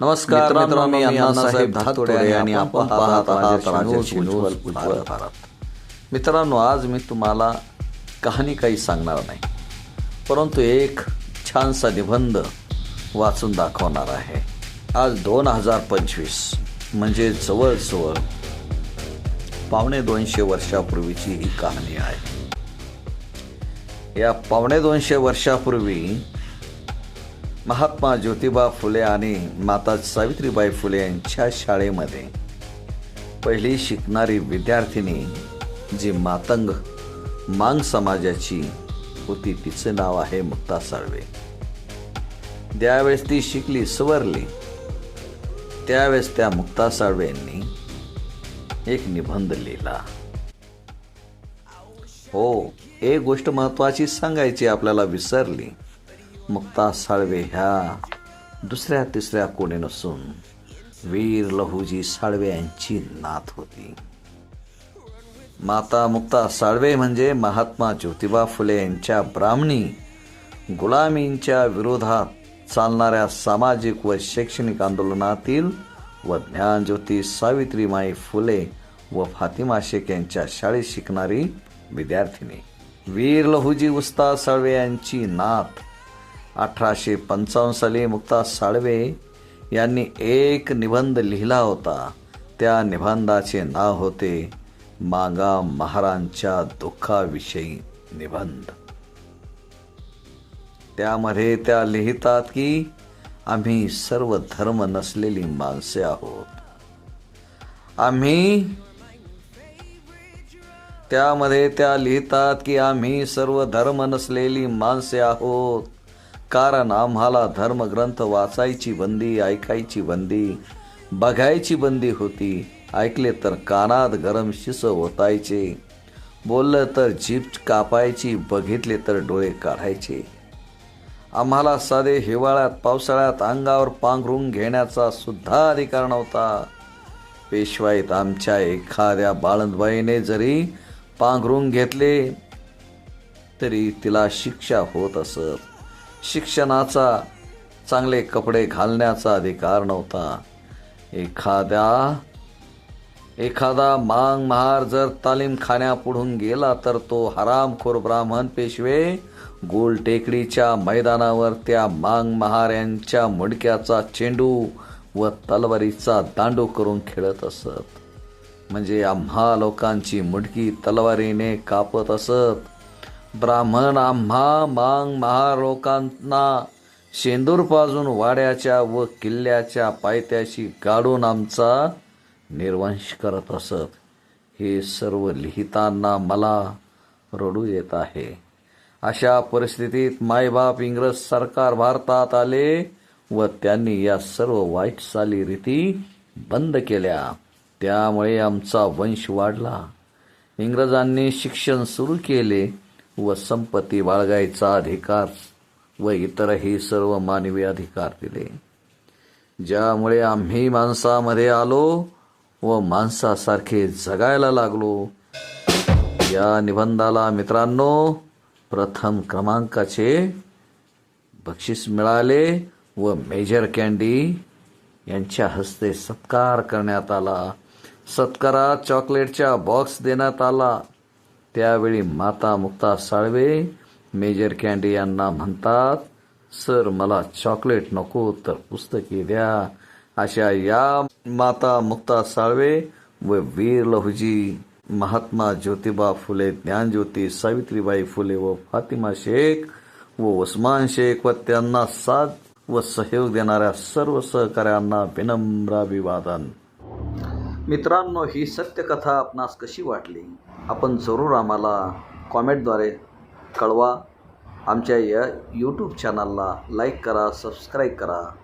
नमस्कार मित्रांनो मी अण्णासाहेब धातोडे आणि आपण पाहत आहात उज्ज्वल भारत. मित्रांनो आज मी तुम्हाला कहाणी काही सांगणार नाही परंतु एक छानसा निबंध वाचून दाखवणार आहे. आज दोन हजार पंचवीस म्हणजे जवळजवळ पावणे दोनशे वर्षापूर्वीची ही कहाणी आहे. या पावणे दोनशे वर्षापूर्वी महात्मा ज्योतिबा फुले आणि माता सावित्रीबाई फुले यांच्या शाळेमध्ये पहिली शिकणारी विद्यार्थिनी जी मातंग मांग समाजाची होती तिचं नाव आहे मुक्ता साळवे. त्यावेळेस ती शिकली सवरली त्यावेळेस त्या मुक्ता साळवे यांनी एक निबंध लिहिला. हो एक गोष्ट महत्वाची सांगायची आपल्याला विसरली मुक्ता साळवे ह्या दुसऱ्या तिसऱ्या कोणी नसून वीर लहूजी साळवे यांची नात होती. माता मुक्ता साळवे म्हणजे महात्मा ज्योतिबा फुले यांच्या ब्राह्मणी गुलामींच्या विरोधात चालणाऱ्या सामाजिक व शैक्षणिक आंदोलनातील व ज्ञानज्योती सावित्रीमाई फुले व फातिमा शेख यांच्या शाळेत शिकणारी विद्यार्थिनी. वीर लहुजी उस्ताद साळवे यांची नात अठराशे पंचावन्न साली मुक्ता साळवे यांनी एक निबंध लिहिला होता. त्या निबंधाचे नाव होते मागा महारांच्या दुःखाविषयी निबंध. त्यामध्ये त्या लिहितात की आम्ही सर्व धर्म नसलेली माणसे आहोत. आम्ही त्यामध्ये त्या लिहितात की आम्ही सर्व धर्म नसलेली माणसे आहोत. कारण आम्हाला धर्मग्रंथ वाचायची बंदी ऐकायची बंदी बघायची बंदी होती. ऐकले तर कानात गरम शिस होतायचे बोललं तर जीप कापायची बघितले तर डोळे काढायचे. आम्हाला साधे हिवाळ्यात पावसाळ्यात अंगावर पांघरून घेण्याचा सुद्धा अधिकार नव्हता. पेशवाईत आमच्या एखाद्या बाळंतबाईने जरी पांघरून घेतले तरी तिला शिक्षा होत असत. शिक्षणाचा चांगले कपडे घालण्याचा अधिकार नव्हता. एखाद्या एखादा मांग महार जर तालीम खाण्यापुढून गेला तर तो हरामखोर ब्राह्मण पेशवे गोल टेकडीच्या मैदानावर त्या मांग महार यांच्या मुडक्याचा चेंडू व तलवारीचा दांडू करून खेळत असत. म्हणजे आम्हा लोकांची मुडकी तलवारीने कापत असत. ब्राह्मण आम्हा मांग महारोकांना शेंदूरपासून वाड्याच्या व किल्ल्याच्या पायथ्याशी गाडून आमचा निर्वंश करत असत. हे सर्व लिहिताना मला रडू येत आहे. अशा परिस्थितीत मायबाप इंग्रज सरकार भारतात आले व त्यांनी या सर्व वाईट चालीरीती बंद केल्या. त्यामुळे आमचा वंश वाढला. इंग्रजांनी शिक्षण सुरू केले. व संपत्ती बाळगायचा अधिकार व इतरही सर्व मानवी अधिकार दिले. ज्यामुळे आम्ही माणसामध्ये आलो व माणसासारखे जगायला लागलो. या निबंधाला मित्रांनो प्रथम क्रमांकाचे बक्षीस मिळाले व मेजर कॅन्डी यांच्या हस्ते सत्कार करण्यात आला. सत्कारात चॉकलेटच्या बॉक्स देण्यात आला. त्यावेळी माता मुक्ता साळवे मेजर कॅन्डी यांना म्हणतात सर मला चॉकलेट नको तर पुस्तके द्या. अशा या माता मुक्ता साळवे व वीर लहुजी महात्मा ज्योतिबा फुले ज्ञानज्योती सावित्रीबाई फुले व फातिमा शेख व उस्मान शेख व त्यांना साथ व सहयोग देणाऱ्या सर्व सहकाऱ्यांना विनम्र अभिवादन. मित्रांनो ही सत्यकथा आपणास कशी वाटली? आपण जरूर आम्हाला कॉमेंटद्वारे कळवा. आमच्या या यूट्यूब चॅनलला लाईक करा सबस्क्राईब करा.